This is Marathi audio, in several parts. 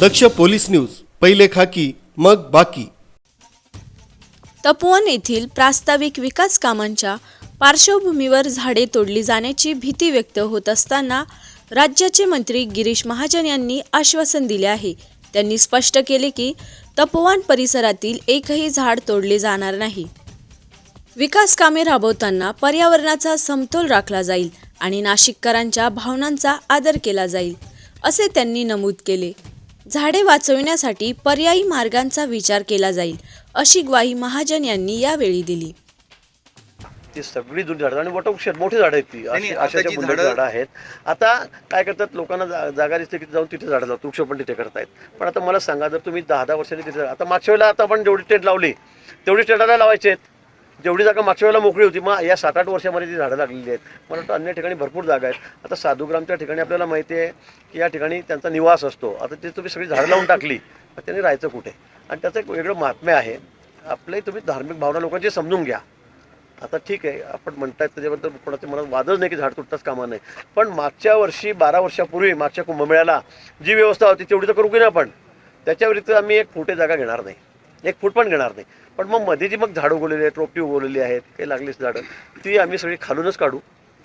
दक्ष पोलीस न्यूज पहिले खाकी मग बाकी. तपोवन येथील प्रास्ताविक विकास कामांच्या पार्श्वभूमीवर झाडे तोडली जाण्याची भीती व्यक्त होत असताना राज्याचे मंत्री गिरीश महाजन यांनी आश्वासन दिले आहे. त्यांनी स्पष्ट केले की तपोवन परिसरातील एकही झाड तोडले जाणार नाही. विकास कामे राबवताना पर्यावरणाचा समतोल राखला जाईल आणि नाशिककरांच्या भावनांचा आदर केला जाईल असे त्यांनी नमूद केले. झाडे वाचविण्यासाठी पर्यायी मार्गांचा विचार केला जाईल अशी ग्वाही महाजन यांनी यावेळी दिली. ती सगळी जुनी झाडं आणि वटवृक्ष मोठी झाडं आहेत ती. अशी आता अशाच्या झाडं- झाडं आहेत. आता काय करतात लोकांना जा- जागा दिसते की जाऊन तिथे झाडं लावतात वृक्ष पण तिथे करतायत. पण आता मला सांगा जर तुम्ही दहा दहा वर्षांनी तिथे आता मागच्या वेळेला आता आपण जेवढी टेंट लावली तेवढी टेंटाला लावायचे आहेत जेवढी जागा मागच्या वेळेला मोकळी होती मग या सात आठ वर्षामध्ये ती झाडं लागलेली आहेत मला वाटतं अन्य ठिकाणी भरपूर जागा आहेत. आता साधुग्रामच्या ठिकाणी आपल्याला माहिती आहे की या ठिकाणी त्यांचा निवास असतो. आता ते तुम्ही सगळी झाडं लावून टाकली तर त्यांनी राहायचं कुठे? आणि त्याचं एक वेगळं महात्म्य आहे. आपले तुम्ही धार्मिक भावना लोकांची समजून घ्या. आता ठीक आहे आपण म्हणतायत त्याच्याबद्दल कोणाच्या मनात वादच नाही की झाड तुटताच कामा नाही. पण मागच्या वर्षी बारा वर्षापूर्वी मागच्या कुंभमेळ्याला जी व्यवस्था होती तेवढी तर करू की नाही आपण? त्याच्या व्यतिरिक्त आम्ही एक फुटे जागा घेणार नाही. एक फूट पण घेणार नाही. पण मग मध्ये जी मग झाडं उगवलेली आहेत रोपटी उगवलेली आहेत काही लागलीच झाडं ती आम्ही सगळी खालूनच काढू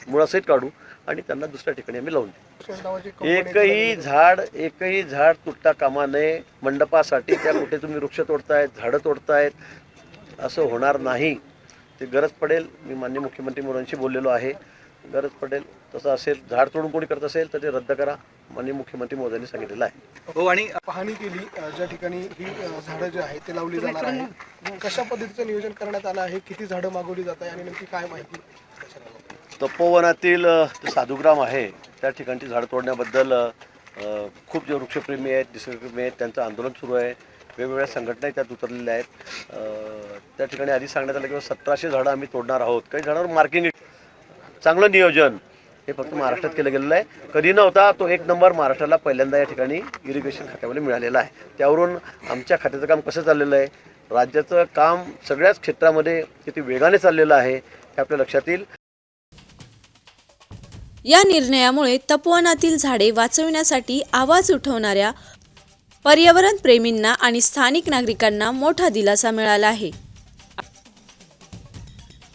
मुळासहित काढू आणि त्यांना दुसऱ्या ठिकाणी आम्ही लावून देऊ. एकही झाड एकही झाड तुटता कामा नये. मंडपासाठी त्या कुठे तुम्ही वृक्ष तोडतायत झाडं तोडतायत असं होणार नाही. ते गरज पडेल मी मान्य मुख्यमंत्री मोरांशी बोललेलो आहे. गरज पडेल तसं असेल झाड तोडून कोणी करत असेल तर ते रद्द करा. मान्य मुख्यमंत्री मोदयांनी सांगितलेलं आहे. हो आणि पाहणी केली ज्या ठिकाणी ही झाडं जे आहेत ते लावली जाणार आहे कशा पद्धतीचं नियोजन करण्यात आलं आहे? किती झाडं मागवली जात आहे आणि नेमकी काय माहिती तपोवनातील साधुग्राम आहे त्या ठिकाणची झाडं तोडण्याबद्दल खूप जे वृक्षप्रेमी आहेत निसर्गप्रेमी आहेत त्यांचं आंदोलन सुरू आहे. वेगवेगळ्या संघटनाही त्यात उतरलेल्या आहेत. त्या ठिकाणी आधी सांगण्यात आलं की सतराशे झाडं आम्ही तोडणार आहोत. काही झाडांवर मार्किंग चांगलं नियोजन. हे फक्त महाराष्ट्रात केलं गेलेलं आहे. कधी नव्हता तो एक नंबर महाराष्ट्राला पहिल्यांदा या ठिकाणी इरिगेशन खात्यामध्ये मिळालेला आहे. त्यावरून आमच्या खात्याचं काम कसं चाललेलं आहे? राज्याचं काम सगळ्याच क्षेत्रामध्ये किती वेगाने चाललेलं आहे हे आपल्या लक्षात येईल. या निर्णयामुळे तपोवनातील झाडे वाचविण्यासाठी आवाज उठवणाऱ्या पर्यावरण प्रेमींना आणि स्थानिक नागरिकांना मोठा दिलासा मिळाला आहे.